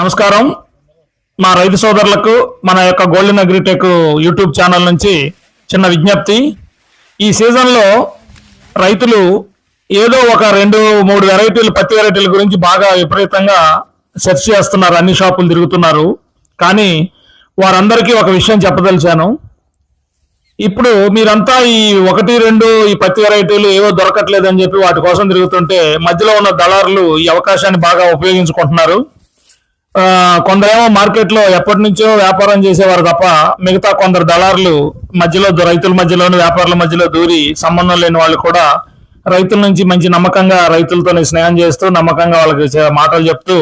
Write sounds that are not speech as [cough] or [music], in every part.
నమస్కారం. మా రైతు సోదరులకు మన యొక్క గోల్డెన్ అగ్రిటెక్ యూట్యూబ్ ఛానల్ నుంచి చిన్న విజ్ఞప్తి. ఈ సీజన్లో రైతులు ఏదో ఒక రెండు మూడు వెరైటీలు పత్తి వెరైటీల గురించి బాగా విపరీతంగా సెర్చ్ చేస్తున్నారు అన్ని షాపులు తిరుగుతున్నారు. కానీ వారందరికీ ఒక విషయం చెప్పదలిచాను. ఇప్పుడు మీరంతా ఈ ఒకటి రెండు ఈ పత్తి వెరైటీలు ఏవో దొరకట్లేదని చెప్పి వాటి కోసం తిరుగుతుంటే మధ్యలో ఉన్న దళారులు ఈ అవకాశాన్ని బాగా ఉపయోగించుకుంటున్నారు. కొందరేమో మార్కెట్లో ఎప్పటి నుంచో వ్యాపారం చేసేవారు తప్ప మిగతా కొందరు దళారులు మధ్యలో రైతుల మధ్యలోను వ్యాపారుల మధ్యలో దూరి సంబంధం లేని వాళ్ళు కూడా రైతుల నుంచి మంచి నమ్మకంగా రైతులతో స్నేహం చేస్తూ నమ్మకంగా వాళ్ళకి మాటలు చెప్తూ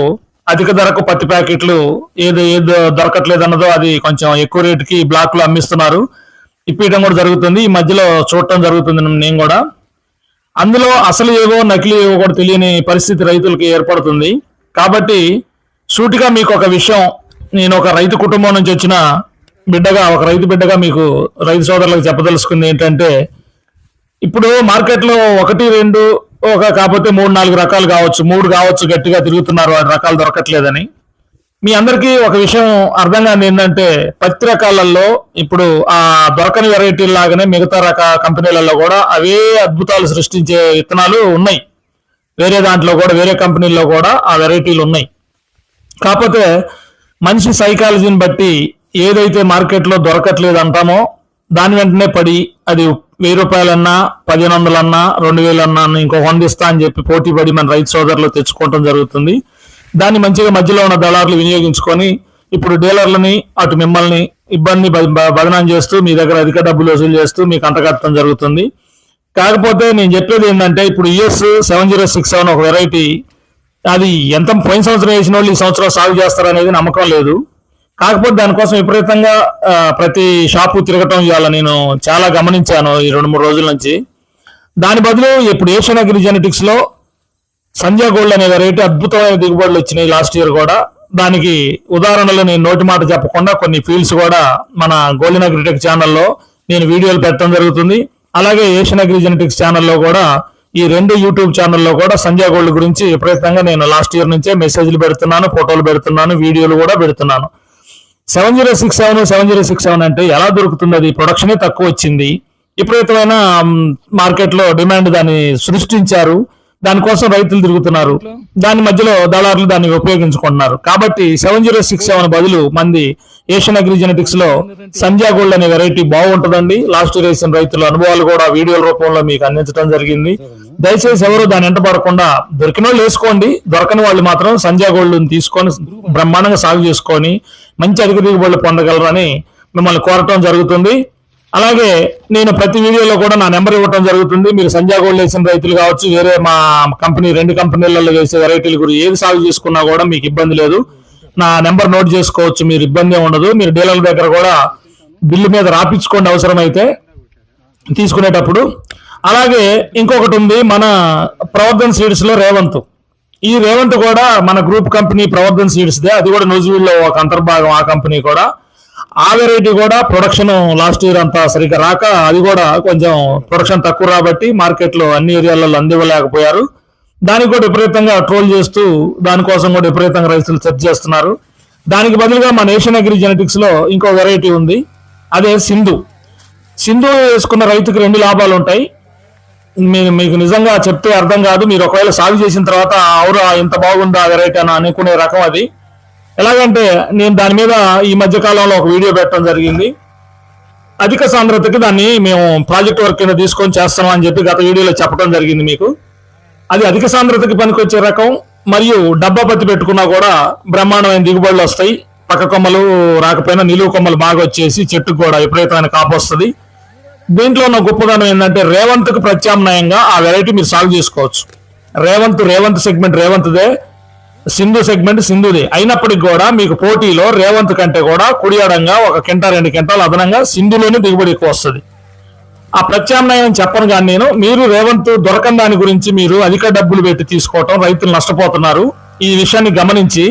అధిక ధరకు పత్తి ప్యాకెట్లు ఏది ఏదో దొరకట్లేదన్నదో అది కొంచెం ఎక్కువ రేటుకి బ్లాక్లో అమ్మిస్తున్నారు. ఇప్పించడం కూడా జరుగుతుంది. ఈ మధ్యలో చూడటం జరుగుతుంది నేను కూడా. అందులో అసలు ఏవో నకిలీ ఏవో కూడా తెలియని పరిస్థితి రైతులకి ఏర్పడుతుంది. కాబట్టి సూటిగా మీకు ఒక విషయం నేను ఒక రైతు కుటుంబం నుంచి వచ్చిన బిడ్డగా ఒక రైతు బిడ్డగా మీకు రైతు సోదరులకు చెప్పదలుచుకుంది ఏంటంటే ఇప్పుడు మార్కెట్లో ఒకటి రెండు ఒక కాకపోతే మూడు నాలుగు రకాలు కావచ్చు మూడు కావచ్చు గట్టిగా తిరుగుతున్నారు వాటి రకాలు దొరకట్లేదని. మీ అందరికీ ఒక విషయం అర్థం కాని ఏంటంటే పత్తి రకాలలో ఇప్పుడు ఆ దొరకని వెరైటీ లాగానే మిగతా రక కంపెనీలలో కూడా అవే అద్భుతాలు సృష్టించే విత్తనాలు ఉన్నాయి. వేరే దాంట్లో కూడా వేరే కంపెనీల్లో కూడా ఆ వెరైటీలు ఉన్నాయి. కాకపోతే మనిషి సైకాలజీని బట్టి ఏదైతే మార్కెట్లో దొరకట్లేదు అంటామో దాని వెంటనే పడి అది వెయ్యి రూపాయలన్నా పదిహేను వందలన్నా రెండు వేలన్నా ఇంకో వంద ఇస్తా అని చెప్పి పోటీ పడి మన రైతు సోదరులు తెచ్చుకోవటం జరుగుతుంది. దాన్ని మంచిగా మధ్యలో ఉన్న దళారులు వినియోగించుకొని ఇప్పుడు డీలర్లని అటు మిమ్మల్ని ఇబ్బంది బదనం చేస్తూ మీ దగ్గర అధిక డబ్బులు వసూలు చేస్తూ మీకు అంటగట్టడం జరుగుతుంది. కాకపోతే నేను చెప్పేది ఏంటంటే ఇప్పుడు US seven zero six seven ఒక వెరైటీ అది ఎంత పోయిన సంవత్సరం వేసిన వాళ్ళు ఈ సంవత్సరం సాగు చేస్తారు అనేది నమ్మకం లేదు. కాకపోతే దానికోసం విపరీతంగా ప్రతి షాపు తిరగటం ఇవాళ నేను చాలా గమనించాను ఈ రెండు మూడు రోజుల నుంచి. దాని బదులు ఇప్పుడు ఏషియన్ అగ్రి జెనెటిక్స్లో గోల్డ్ అనే వెరైటీ అద్భుతమైన దిగుబడులు వచ్చినాయి లాస్ట్ ఇయర్ కూడా. దానికి ఉదాహరణలు నేను నోటి మాట చెప్పకుండా కొన్ని ఫీల్డ్స్ కూడా మన గోల్డెన్ అగ్రిటెక్ ఛానల్లో నేను వీడియోలు పెట్టడం జరుగుతుంది. అలాగే ఏషియన్ అగ్రి జెనెటిక్స్ ఛానల్లో కూడా ఈ రెండు యూట్యూబ్ ఛానల్లో కూడా సంజయ్ గోల్డ్ గురించి విపరీతంగా నేను లాస్ట్ ఇయర్ నుంచే మెసేజ్లు పెడుతున్నాను ఫోటోలు పెడుతున్నాను వీడియోలు కూడా పెడుతున్నాను. Seven zero six seven seven zero six seven అంటే ఎలా దొరుకుతుంది? అది ప్రొడక్షనే తక్కువ వచ్చింది. విపరీతమైన మార్కెట్లో డిమాండ్ దాన్ని సృష్టించారు. దానికోసం రైతులు తిరుగుతున్నారు. దాని మధ్యలో దళారులు దాన్ని ఉపయోగించుకుంటున్నారు. కాబట్టి సెవెన్ జీరో సిక్స్ సెవెన్ బదులు మంది ఏషియన్ అగ్రి జెనెటిక్స్లో సంధ్యా గోల్డ్ అనే వెరైటీ బాగుంటుందండి. లాస్ట్ ఇయర్ వేసిన రైతుల అనుభవాలు కూడా వీడియోల రూపంలో మీకు అందించడం జరిగింది. దయచేసి ఎవరు దాని వెంట పడకుండా దొరికిన వాళ్ళు వేసుకోండి. దొరకని వాళ్ళు మాత్రం సంజయ్ గోల్డ్ తీసుకొని బ్రహ్మాండంగా సాగు చేసుకొని మంచి అధిక దిగుబడులు పొందగలరని మిమ్మల్ని కోరటం జరుగుతుంది. అలాగే నేను ప్రతి వీడియోలో కూడా నా నెంబర్ ఇవ్వటం జరుగుతుంది. మీరు సంజయ్ గోల్డ్ వేసిన రైతులు కావచ్చు వేరే మా కంపెనీ రెండు కంపెనీలలో వేసే వెరైటీల గురించి ఏది సాగు చేసుకున్నా కూడా మీకు ఇబ్బంది లేదు. నా నెంబర్ నోట్ చేసుకోవచ్చు మీరు ఇబ్బంది ఉండదు. మీరు డీలర్ల దగ్గర కూడా బిల్లు మీద రాపించుకోండి అవసరమైతే తీసుకునేటప్పుడు. అలాగే ఇంకొకటి ఉంది మన ప్రవర్ధన్ సీడ్స్లో రేవంత్. ఈ రేవంత్ కూడా మన గ్రూప్ కంపెనీ ప్రవర్ధన్ సీడ్స్ దే అది కూడా నూజివీడ్ ఒక అంతర్భాగం ఆ కంపెనీ కూడా. ఆ వెరైటీ కూడా ప్రొడక్షన్ లాస్ట్ ఇయర్ అంతా సరిగ్గా రాక అది కూడా కొంచెం ప్రొడక్షన్ తక్కువ రాబట్టి మార్కెట్లో అన్ని ఏరియాలలో అందివ్వలేకపోయారు. దానికి కూడా విపరీతంగా ట్రోల్ చేస్తూ దానికోసం కూడా విపరీతంగా రైతులు సెర్చ్ చేస్తున్నారు. దానికి బదులుగా మన ఏషియన్ అగ్రి జెనెటిక్స్లో ఇంకో వెరైటీ ఉంది అదే సింధు. సింధు వేసుకున్న రైతుకు రెండు లాభాలు ఉంటాయి. మీ- మీకు నిజంగా చెప్తే అర్థం కాదు. మీరు ఒకవేళ సాగు చేసిన తర్వాత అవురా ఇంత బాగుందా వెరైటీ అని అనుకునే రకం అది. ఎలాగంటే నేను దాని మీద ఈ మధ్య కాలంలో ఒక వీడియో పెట్టడం జరిగింది. అధిక సాంద్రతకి దాన్ని మేము ప్రాజెక్ట్ వర్క్ కింద తీసుకొని చేస్తాం అని చెప్పి గత వీడియోలో చెప్పడం జరిగింది మీకు. అది అధిక సాంద్రతకి పనికొచ్చే రకం మరియు డబ్బా పత్తి పెట్టుకున్నా కూడా బ్రహ్మాండమైన దిగుబడులు వస్తాయి. పక్క కొమ్మలు రాకపోయినా నిలువు కొమ్మలు బాగా వచ్చేసి చెట్టుకు కూడా విపరీతమైన కాపు వస్తుంది. దీంట్లో ఉన్న గొప్పదనం ఏంటంటే రేవంత్కు ప్రత్యామ్నాయంగా ఆ వెరైటీ మీరు సాగు చేసుకోవచ్చు. రేవంత్ రేవంత్ సెగ్మెంట్ రేవంత్దే సింధు సెగ్మెంట్ సింధుది. అయినప్పటికీ కూడా మీకు పోటీలో రేవంత్ కంటే కూడా కుడియడంగా ఒక కింట రెండు కింటాలు అదనంగా సింధులోనే దిగుబడి ఎక్కువ వస్తుంది. ఆ ప్రత్యామ్నాయం చెప్పను కానీ నేను మీరు రేవంత్ దొరకని దాని గురించి మీరు అధిక డబ్బులు పెట్టి తీసుకోవటం రైతులు నష్టపోతున్నారు. ఈ విషయాన్ని గమనించి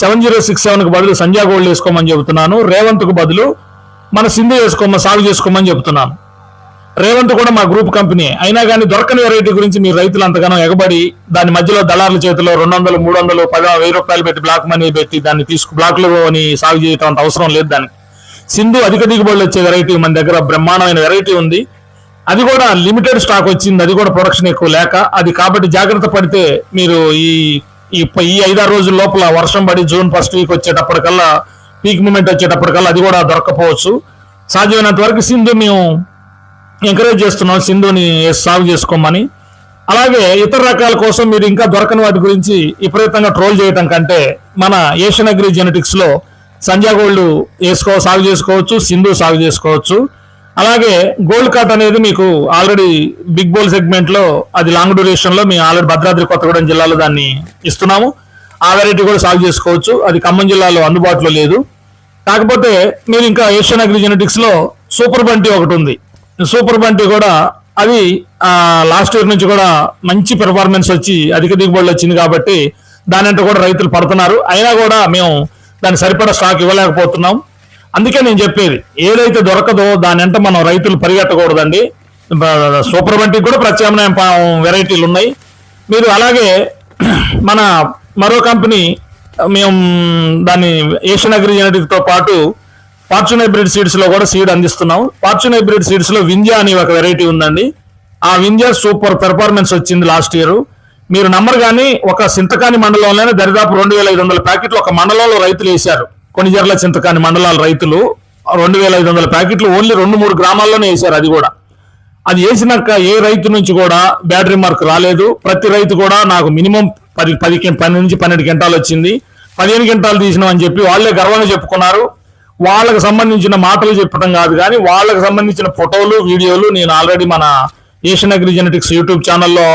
సెవెన్ జీరో సిక్స్ సెవెన్కు బదులు సంధ్యా గోల్డ్ వేసుకోమని చెబుతున్నాను. రేవంత్కు బదులు మన సింధు వేసుకోమని సాగు చేసుకోమని చెబుతున్నాను. రేవంత్ కూడా మా గ్రూప్ కంపెనీ. అయినా కానీ దొరకని వెరైటీ గురించి మీ రైతులు అంతగానో ఎగబడి దాని మధ్యలో దళారుల చేతిలో రెండు వందలు మూడు వందలు పది వెయ్యి రూపాయలు పెట్టి బ్లాక్ మనీ పెట్టి దాన్ని తీసుకు బ్లాక్లో అని సాగు చేయటం అంత అవసరం లేదు దానికి. సింధు అధిక దిగుబడులు వచ్చే వెరైటీ మన దగ్గర బ్రహ్మాండమైన వెరైటీ ఉంది. అది కూడా లిమిటెడ్ స్టాక్ వచ్చింది అది కూడా ప్రొడక్షన్ ఎక్కువ లేక అది కాబట్టి జాగ్రత్త పడితే మీరు ఈ ఈ ఈ ఐదారు రోజుల లోపల వర్షం పడి జూన్ ఫస్ట్ వీక్ వచ్చేటప్పటికల్లా పీక్ మూమెంట్ వచ్చేటప్పటికల్లా అది కూడా దొరకపోవచ్చు. సాధ్యమైనంత వరకు సింధు మేము ఎంకరేజ్ చేస్తున్నాం సింధుని సాగు చేసుకోమని. అలాగే ఇతర రకాల కోసం మీరు ఇంకా దొరకని వాటి గురించి విపరీతంగా ట్రోల్ చేయటం కంటే మన ఏషియన్ అగ్రి జెనెటిక్స్లో సంధ్యా గోల్డ్ వేసుకో సాగు చేసుకోవచ్చు సింధు సాగు చేసుకోవచ్చు. అలాగే గోల్డ్ కట్ అనేది మీకు ఆల్రెడీ బిగ్ బోల్ సెగ్మెంట్లో అది లాంగ్ డ్యూరేషన్లో మేము ఆల్రెడీ భద్రాద్రి కొత్తగూడెం జిల్లాలో దాన్ని ఇస్తున్నాము. ఆ వెరైటీ కూడా సాగు చేసుకోవచ్చు. అది ఖమ్మం జిల్లాలో అందుబాటులో లేదు. కాకపోతే మీరు ఇంకా ఏషియన్ అగ్రి జెనెటిక్స్లో సూపర్ బంటి ఒకటి ఉంది. సూపర్ బంటి కూడా అది లాస్ట్ ఇయర్ నుంచి కూడా మంచి పెర్ఫార్మెన్స్ వచ్చి అధిక దిగుబడులు వచ్చింది కాబట్టి దాని అంటే కూడా రైతులు పడుతున్నారు. అయినా కూడా మేము దాని సరిపడా స్టాక్ ఇవ్వలేకపోతున్నాం. అందుకే నేను చెప్పేది ఏదైతే దొరకదో దాని అంట మనం రైతులు పరిగెత్తకూడదండి. సూపర్ బంటికి కూడా ప్రత్యామ్నాయ వెరైటీలు ఉన్నాయి. మీరు అలాగే [clears throat] మన మరో కంపెనీ మేము దాన్ని ఏషియన్ అగ్రి జెనటిక్తో పాటు ఫార్చ్యూన్ హైబ్రిడ్ సీడ్స్లో కూడా సీడ్ అందిస్తున్నాం. ఫార్చ్యూన్ హైబ్రిడ్ సీడ్స్లో వింజా అని ఒక వెరైటీ ఉందండి. ఆ వింజా సూపర్ పెర్ఫార్మెన్స్ వచ్చింది లాస్ట్ ఇయర్ మీరు నమ్మరు కానీ ఒక చింతకాని మండలంలోనే దరిదాపు రెండు వేల ఐదు వందల ప్యాకెట్లు ఒక మండలంలో రైతులు వేశారు. కొనిజర్ల చింతకాని మండలాల రైతులు రెండు వేల ఐదు వందల ప్యాకెట్లు ఓన్లీ రెండు మూడు గ్రామాల్లోనే వేశారు అది కూడా. అది వేసినాక ఏ రైతు నుంచి కూడా బ్యాటరీ మార్క్ రాలేదు. ప్రతి రైతు కూడా నాకు మినిమం పది పది కి- పది నుంచి పన్నెండు గంటలు వచ్చింది. పదిహేను గంటలు తీసినాం అని చెప్పి వాళ్ళే గర్వంగా చెప్పుకున్నారు. వాళ్ళకి సంబంధించిన మాటలు చెప్పడం కాదు కానీ వాళ్ళకి సంబంధించిన ఫోటోలు వీడియోలు నేను ఆల్రెడీ మన ఏషియన్ అగ్రి జెనెటిక్స్ యూట్యూబ్ ఛానల్లో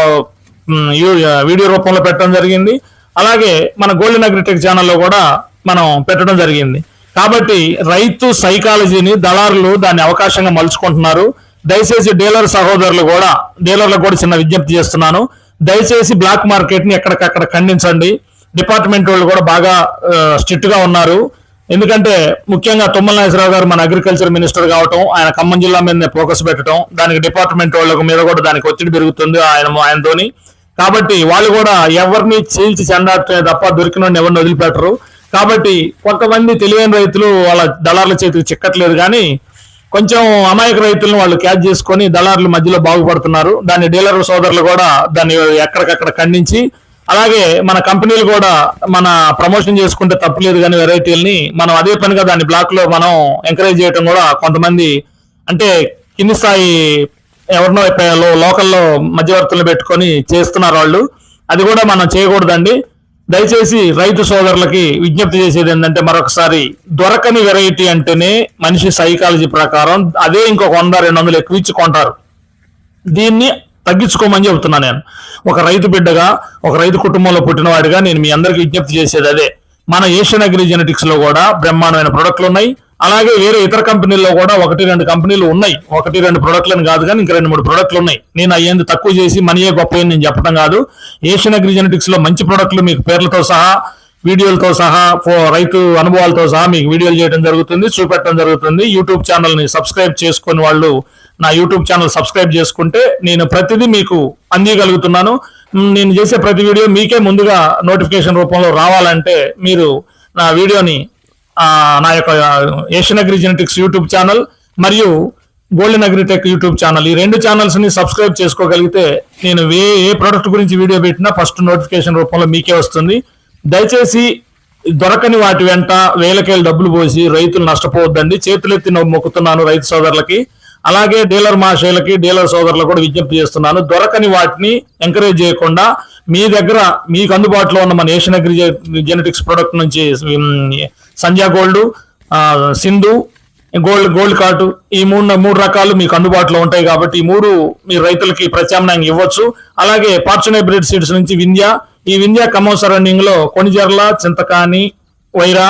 వీడియో రూపంలో పెట్టడం జరిగింది. అలాగే మన గోల్డెన్ అగ్రిటెక్ ఛానల్లో కూడా మనం పెట్టడం జరిగింది. కాబట్టి రైతు సైకాలజీని దళారులు దాన్ని అవకాశంగా మలుచుకుంటున్నారు. దయచేసి డీలర్ సహోదరులు కూడా డీలర్లకు కూడా చిన్న విజ్ఞప్తి చేస్తున్నాను. దయచేసి బ్లాక్ మార్కెట్ని ఎక్కడికక్కడ ఖండించండి. డిపార్ట్మెంట్ వాళ్ళు కూడా బాగా స్ట్రిక్ట్గా ఉన్నారు. ఎందుకంటే ముఖ్యంగా తుమ్మల నాగేశ్వరరావు గారు మన అగ్రికల్చర్ మినిస్టర్ కావటం ఆయన ఖమ్మం జిల్లా మీదనే ఫోకస్ పెట్టడం దానికి డిపార్ట్మెంట్ వాళ్ళకు మీద కూడా దానికి ఒత్తిడి పెరుగుతుంది ఆయన ఆయనతోని కాబట్టి వాళ్ళు కూడా ఎవరిని చీల్చి చెండాటమే తప్ప దొరికిన ఎవరిని వదిలిపెట్టరు. కాబట్టి కొంతమంది తెలియని రైతులు వాళ్ళ దళారుల చేతికి చిక్కట్లేదు కానీ కొంచెం అమాయక రైతులను వాళ్ళు క్యాచ్ చేసుకొని దళారుల మధ్యలో బాగుపడుతున్నారు. దాన్ని డీలర్ సోదరులు కూడా దాన్ని ఎక్కడికక్కడ ఖండించి అలాగే మన కంపెనీలు కూడా మన ప్రమోషన్ చేసుకుంటే తప్పలేదు కానీ వెరైటీలని మనం అదే పనిగా దాని బ్లాక్లో మనం ఎంకరేజ్ చేయడం కూడా కొంతమంది అంటే కింది స్థాయి ఎవరినో లోకల్లో మధ్యవర్తులు పెట్టుకొని చేస్తున్నారు వాళ్ళు. అది కూడా మనం చేయకూడదండి. దయచేసి రైతు సోదరులకి విజ్ఞప్తి చేసేది ఏంటంటే మరొకసారి దొరకని వెరైటీ అంటేనే మనిషి సైకాలజీ ప్రకారం అదే ఇంకొక వంద రెండు వందలు ఎక్కువ ఇచ్చి కొంటారు. దీన్ని తగ్గించుకోమని చెబుతున్నా నేను. ఒక రైతు బిడ్డగా ఒక రైతు కుటుంబంలో పుట్టినవాడిగా నేను మీ అందరికీ విజ్ఞప్తి చేసేది అదే. మన ఏషియన్ అగ్రి జెనెటిక్స్లో కూడా బ్రహ్మాండమైన ప్రొడక్ట్లు ఉన్నాయి. అలాగే వేరే ఇతర కంపెనీల్లో కూడా ఒకటి రెండు కంపెనీలు ఉన్నాయి. ఒకటి రెండు ప్రొడక్ట్లను కాదు కానీ ఇంకా రెండు మూడు ప్రొడక్ట్లు ఉన్నాయి. నేను అయ్యేందు తక్కువ చేసి మనీయే గొప్ప నేను చెప్పడం కాదు. ఏషియన్ అగ్రి జెనెటిక్స్లో మంచి ప్రొడక్ట్లు మీకు పేర్లతో సహా వీడియోలతో సహా ఫో- రైతు అనుభవాలతో సహా మీకు వీడియోలు చేయడం జరుగుతుంది చూపెట్టడం జరుగుతుంది. యూట్యూబ్ ఛానల్ని సబ్స్క్రైబ్ చేసుకుని వాళ్ళు నా యూట్యూబ్ ఛానల్ సబ్స్క్రైబ్ చేసుకుంటే నేను ప్రతిదీ మీకు అందియగలుగుతున్నాను. నేను చేసే ప్రతి వీడియో మీకే ముందుగా నోటిఫికేషన్ రూపంలో రావాలంటే మీరు నా వీడియోని నా యొక్క Asian agri genetics YouTube channel మరియు గోల్డెన్ అగ్రిటెక్ యూట్యూబ్ ఛానల్ ఈ రెండు ఛానల్స్ని సబ్స్క్రైబ్ చేసుకోగలిగితే నేను ఏ ఏ ప్రోడక్ట్ గురించి వీడియో పెట్టినా ఫస్ట్ నోటిఫికేషన్ రూపంలో మీకే వస్తుంది. దయచేసి దొరకని వాటి వెంట వేలకేళ్ళు డబ్బులు పోసి రైతులు నష్టపోవద్దండి. చేతులెత్తి నవ్వు మొక్కుతున్నాను రైతు సోదరులకి. అలాగే డీలర్ మహాశయులకి డీలర్ సోదరులకు కూడా విజ్ఞప్తి చేస్తున్నాను. దొరకని వాటిని ఎంకరేజ్ చేయకుండా మీ దగ్గర మీకు అందుబాటులో ఉన్న మన ఏషియన్ అగ్రి జెనెటిక్స్ ప్రొడక్ట్ నుంచి Sandhya gold Sindhu gold gold card ఈ మూడు మూడు రకాలు మీకు అందుబాటులో ఉంటాయి కాబట్టి ఈ మూడు మీ రైతులకి ప్రత్యామ్నాయంగా ఇవ్వచ్చు. అలాగే పార్చునే బ్రిడ్ సీడ్స్ నుంచి వింధ్యా ఈ వింధ్యా ఖమ్మం సరౌండింగ్లో కొణిజర్ల చింతకాని వైరా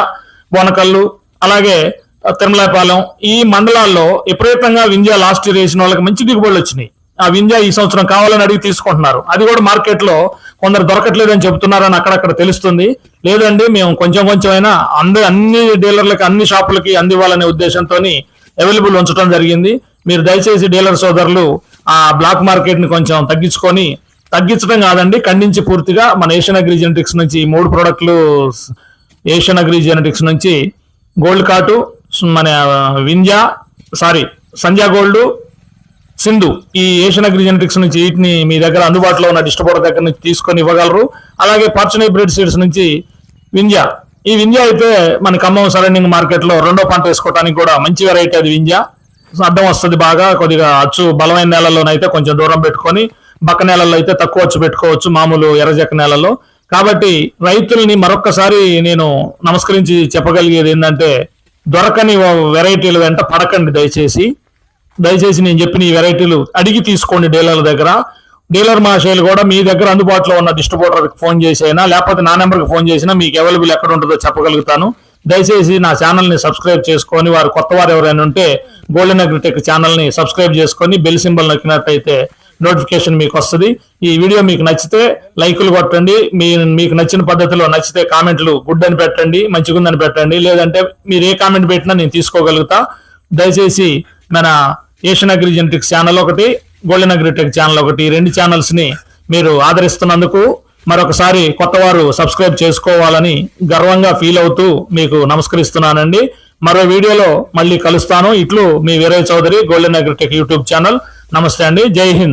బోనకల్లు అలాగే తిరుమలాపాలెం ఈ మండలాల్లో విపరీతంగా వింధ్యా లాస్ట్ ఇయర్ వేసిన వాళ్ళకి మంచి దిగుబడులు వచ్చినాయి. ఆ వింధ్యా ఈ సంవత్సరం కావాలని అడిగి తీసుకుంటున్నారు. అది కూడా మార్కెట్లో కొందరు దొరకట్లేదని చెప్తున్నారని అక్కడక్కడ తెలుస్తుంది. లేదండి మేము కొంచెం కొంచెం అయినా అందరి అన్ని డీలర్లకి అన్ని షాపులకి అందివ్వాలనే ఉద్దేశంతో అవైలబుల్ ఉంచడం జరిగింది. మీరు దయచేసి డీలర్ సోదరులు ఆ బ్లాక్ మార్కెట్ని కొంచెం తగ్గించుకొని తగ్గించడం కాదండి ఖండించి పూర్తిగా మన ఏషియన్ అగ్రి జెనెటిక్స్ నుంచి ఈ మూడు ప్రోడక్ట్లు ఏషియన్ అగ్రి జెనెటిక్స్ నుంచి గోల్డ్ కాటు మన వింజా సారీ సంధ్యా గోల్డ్ సింధు ఈ ఏషియన్ అగ్రి జెనెటిక్స్ నుంచి వీటిని మీ దగ్గర అందుబాటులో ఉన్న డిస్ట్రిబ్యూటర్ దగ్గర నుంచి తీసుకొని ఇవ్వగలరు. అలాగే ఫార్చునే బ్రెడ్ సీడ్స్ నుంచి వింజా ఈ వింజా అయితే మన ఖమ్మం సరౌండింగ్ మార్కెట్లో రెండో పంట వేసుకోవడానికి కూడా మంచి వెరైటీ అది వింజా అడ్డం వస్తుంది బాగా కొద్దిగా అచ్చు బలమైన నేలల్లోనైతే కొంచెం దూరం పెట్టుకొని బక్క నేలల్లో అయితే తక్కువ అచ్చు పెట్టుకోవచ్చు మామూలు ఎర్రజక్క నేలలో కాబట్టి రైతుల్ని మరొక్కసారి నేను నమస్కరించి చెప్పగలిగేది ఏంటంటే దొరకని వెరైటీల వెంట పడకండి దయచేసి. దయచేసి నేను చెప్పిన ఈ వెరైటీలు అడిగి తీసుకోండి డీలర్ల దగ్గర. డీలర్ మహాశయులు కూడా మీ దగ్గర అందుబాటులో ఉన్న డిస్ట్రిబ్యూటర్కి ఫోన్ చేసైనా లేకపోతే నా నెంబర్కి ఫోన్ చేసినా మీకు అవైలబుల్ ఎక్కడ ఉంటుందో చెప్పగలుగుతాను. దయచేసి నా ఛానల్ని సబ్స్క్రైబ్ చేసుకొని వారు కొత్త వారు ఎవరైనా ఉంటే గోల్డెన్ అగ్రిటెక్ ఛానల్ని సబ్స్క్రైబ్ చేసుకొని బెల్ సింబల్ నొక్కినట్టయితే నోటిఫికేషన్ మీకు వస్తుంది. ఈ వీడియో మీకు నచ్చితే లైకులు కొట్టండి. మీ మీకు నచ్చిన పద్ధతిలో నచ్చితే కామెంట్లు గుడ్ అని పెట్టండి మంచిగుందని పెట్టండి. లేదంటే మీరు ఏ కామెంట్ పెట్టినా నేను తీసుకోగలుగుతా. దయచేసి మన ఏషియన్ అగ్రి జెనెటిక్స్ ఛానల్ ఒకటి గోల్డెన్ అగ్రిటెక్ ఛానల్ ఒకటి ఈ రెండు ఛానల్స్ని మీరు ఆదరిస్తున్నందుకు మరొకసారి కొత్తవారు సబ్స్క్రైబ్ చేసుకోవాలని గర్వంగా ఫీల్ అవుతూ మీకు నమస్కరిస్తున్నానండి. మరో వీడియోలో మళ్ళీ కలుస్తాను. ఇట్లు మీ Veeraiah Chowdary golden agritech YouTube channel. నమస్తే అండి. జై హింద్.